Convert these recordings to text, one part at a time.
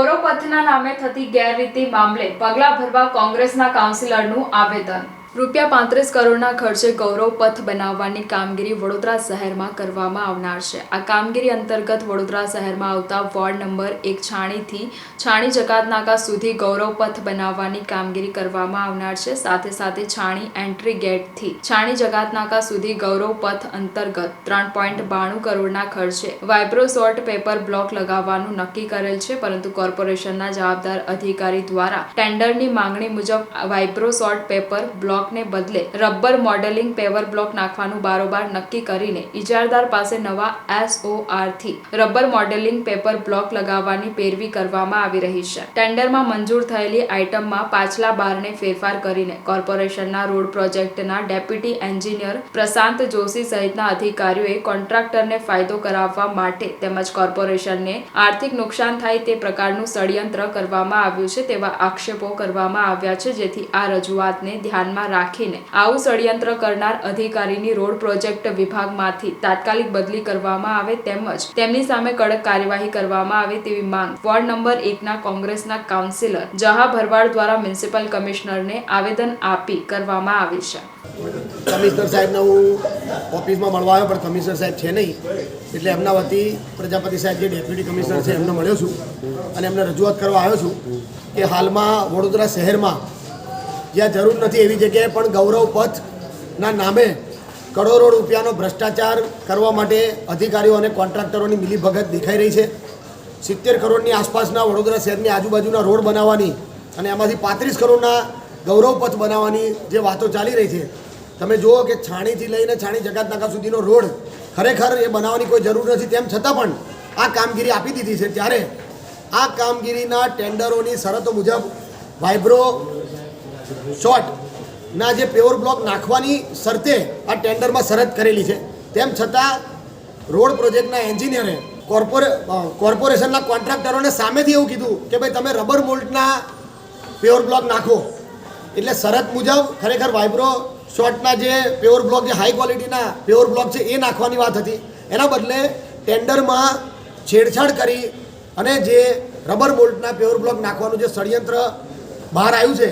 ગૌરવ પથના નામે થતી ગેરરીતિ મામલે પગલાં ભરવા કોંગ્રેસના કાઉન્સિલરનું આવેદન. રૂપિયા પાંત્રીસ કરોડના ખર્ચે ગૌરવ પથ બનાવવાની કામગીરી વડોદરા શહેરમાં કરવામાં આવનાર છે. આ કામગીરી અંતર્ગત વડોદરા શહેરમાં આવતા વોર્ડ નંબર એક છાણીથી છાણી જકાતનાકા સુધી ગૌરવ પથ બનાવવાની કામગીરી કરવામાં આવનાર છે. સાથે સાથે છાણી એન્ટ્રી ગેટથી છાણી જકાતનાકા સુધી ગૌરવ પથ અંતર્ગત ત્રણ પોઈન્ટ બાણું કરોડના ખર્ચે વાઇબ્રોસોર્ટ પેપર બ્લોક લગાવવાનું નક્કી કરેલ છે, પરંતુ કોર્પોરેશનના જવાબદાર અધિકારી દ્વારા ટેન્ડરની માંગણી મુજબ વાઇબ્રોસોર્ટ પેપર બ્લોકને બદલે રબર મોડેલિંગ પેવર બ્લોક નાખવાનું બારોબાર નક્કી કરીને ઇજારદાર પાસે નવા એસઓઆરથી રબર મોડેલિંગ પેપર બ્લોક લગાવવાની પેરવી કરવામાં આવી રહી છે. ટેન્ડરમાં મંજૂર થયેલી આઇટમમાં પાછલા બારને ફેરફાર કરીને કોર્પોરેશનના રોડ પ્રોજેક્ટના ડેપ્યુટી એન્જિનિયર પ્રશાંત જોશી સહિતના અધિકારીઓએ કોન્ટ્રાક્ટરને ફાયદો કરાવવા માટે તેમજ કોર્પોરેશનને આર્થિક નુકસાન થાય તે પ્રકારનું ષડયંત્ર કરવામાં આવ્યું છે તેવા આક્ષેપો કરવામાં આવ્યા છે જેથી આ રજૂઆતને ધ્યાનમાં રાખીને આવું ષડયંત્ર કરનાર અધિકારીની રોડ પ્રોજેક્ટ વિભાગમાંથી તાત્કાલિક બદલી કરવામાં આવે તેમજ તેમની સામે કડક કાર્યવાહી કરવામાં આવે તેવી માંગ વોર્ડ નંબર એકના કોંગ્રેસના કાઉન્સિલર જહા ભરવાડ દ્વારા મ્યુનિસિપલ કમિશનરને આવેદન આપી કરવામાં આવી છે. કમિશનર સાહેબને હું ઓફિસમાં મળવા આવ્યો, પણ કમિશનર સાહેબ છે નહીં. એટલે એમના વતી પ્રજાપતિ સાહેબ જે ડેપ્યુટી કમિશનર છે એમને મળ્યો છું અને એમને રજૂઆત કરવા આવ્યો છું કે હાલમાં વડોદરા શહેરમાં જ્યાં જરૂર નથી એવી જગ્યાએ પણ ગૌરવ પથના નામે કરોડો રૂપિયાનો ભ્રષ્ટાચાર કરવા માટે અધિકારીઓ અને કોન્ટ્રાક્ટરોની મિલીભગત દેખાઈ રહી છે. સિત્તેર કરોડની આસપાસના વડોદરા શહેરની આજુબાજુના રોડ બનાવવાની અને એમાંથી પાંત્રીસ કરોડના ગૌરવ પથ બનાવવાની જે વાતો ચાલી રહી છે. તમે જુઓ કે છાણીથી લઈને છાણી જગાતનાકા સુધીનો રોડ ખરેખર એ બનાવવાની કોઈ જરૂર નથી, તેમ છતાં પણ આ કામગીરી આપી દીધી છે. ત્યારે આ કામગીરીના ટેન્ડરોની શરતો મુજબ વાઇબ્રો શોર્ટના જે પેવર બ્લોક નાખવાની શરતે આ ટેન્ડરમાં શરત કરેલી છે. તેમ છતાં, રોડ પ્રોજેક્ટના એન્જિનિયરે કોર્પોરે કોર્પોરેશનના કોન્ટ્રાક્ટરોને સામેથી એવું કીધું કે ભાઈ, તમે રબર મોલ્ટના પેવર બ્લોક નાખો. એટલે શરત મુજબ ખરેખર વાઇબ્રો શોર્ટના જે પેવર બ્લોક જે હાઈ ક્વોલિટીના પેવર બ્લોક છે, એ નાખવાની વાત હતી. એના બદલે ટેન્ડરમાં છેડછાડ કરી અને જે રબર બોલ્ટના પેવર બ્લોક નાખવાનું જે ષડયંત્ર બહાર આવ્યું છે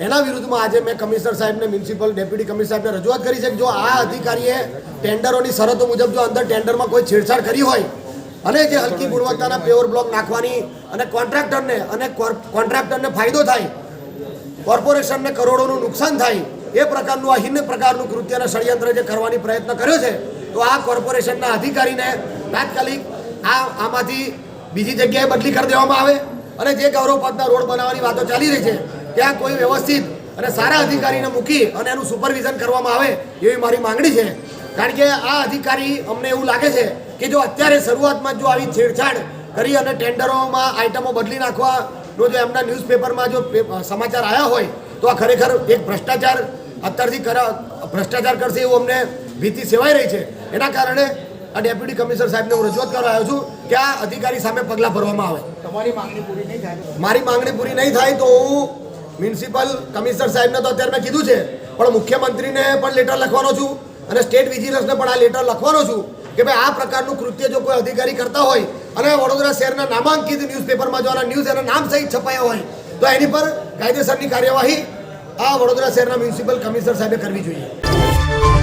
એના વિરુદ્ધમાં આજે મેં કમિશનર સાહેબને, મ્યુનિસિપલ ડેપ્યુટી કમિશનર સાહેબને રજૂઆત કરી છે કે જો આ અધિકારીએ ટેન્ડરોની શરતો મુજબ જો અંદર ટેન્ડરમાં કોઈ છેડછાડ કરી હોય, અને જે હલકી ગુણવત્તાના પેવર બ્લોક નાખવાની અને કોન્ટ્રાક્ટરને અને કોન્ટ્રાક્ટરને ફાયદો થાય, કોર્પોરેશનને કરોડોનું નુકસાન થાય, એ પ્રકારનું, આ પ્રકારનું કૃત્ય અને ષડયંત્ર જે કરવાની પ્રયત્ન કર્યો છે, તો આ કોર્પોરેશનના અધિકારીને તાત્કાલિક આ, આમાંથી બીજી જગ્યાએ બદલી કરી દેવામાં આવે, અને જે ગૌરવ પદના રોડ બનાવવાની વાતો ચાલી રહી છે ત્યાં કોઈ વ્યવસ્થિત અને સારા અધિકારીને મૂકી અને એનું સુપરવિઝન કરવામાં આવે એવી મારી માંગણી છે. કારણ કે આ અધિકારી અમને એવું લાગે છે કે જો અત્યારે શરૂઆતમાં જ આવી છેડછાડ કરી અને ટેન્ડરોમાં આઇટમો બદલી નાખવાનો જો એમના ન્યૂઝપેપરમાં જો સમાચાર આવ્યા હોય તો આ ખરેખર એક ભ્રષ્ટાચાર અત્યારથી ભ્રષ્ટાચાર કરશે એવું અમને ભીતિ સેવાઈ રહી છે. એના કારણે આ ડેપ્યુટી કમિશનર સાહેબને હું રજૂઆત કરવા આવ્યો છું કે આ અધિકારી સામે પગલાં ભરવામાં આવે. તમારી માંગણી પૂરી નહીં થાય? મારી માંગણી પૂરી નહીં થાય તો હું મ્યુનિસિપલ કમિશનર સાહેબને તો અત્યારે મેં કીધું છે, પણ મુખ્યમંત્રીને પણ લેટર લખવાનો છું અને સ્ટેટ વિજિલન્સને પણ આ લેટર લખવાનો છું કે ભાઈ આ પ્રકારનું કૃત્ય જો કોઈ અધિકારી કરતા હોય અને વડોદરા શહેરના નામાંકિત ન્યૂઝપેપરમાં જો આના ન્યૂઝ એના નામ સહિત છપાયા હોય, તો એની પર કાયદેસરની કાર્યવાહી આ વડોદરા શહેરના મ્યુનિસિપલ કમિશનર સાહેબે કરવી જોઈએ.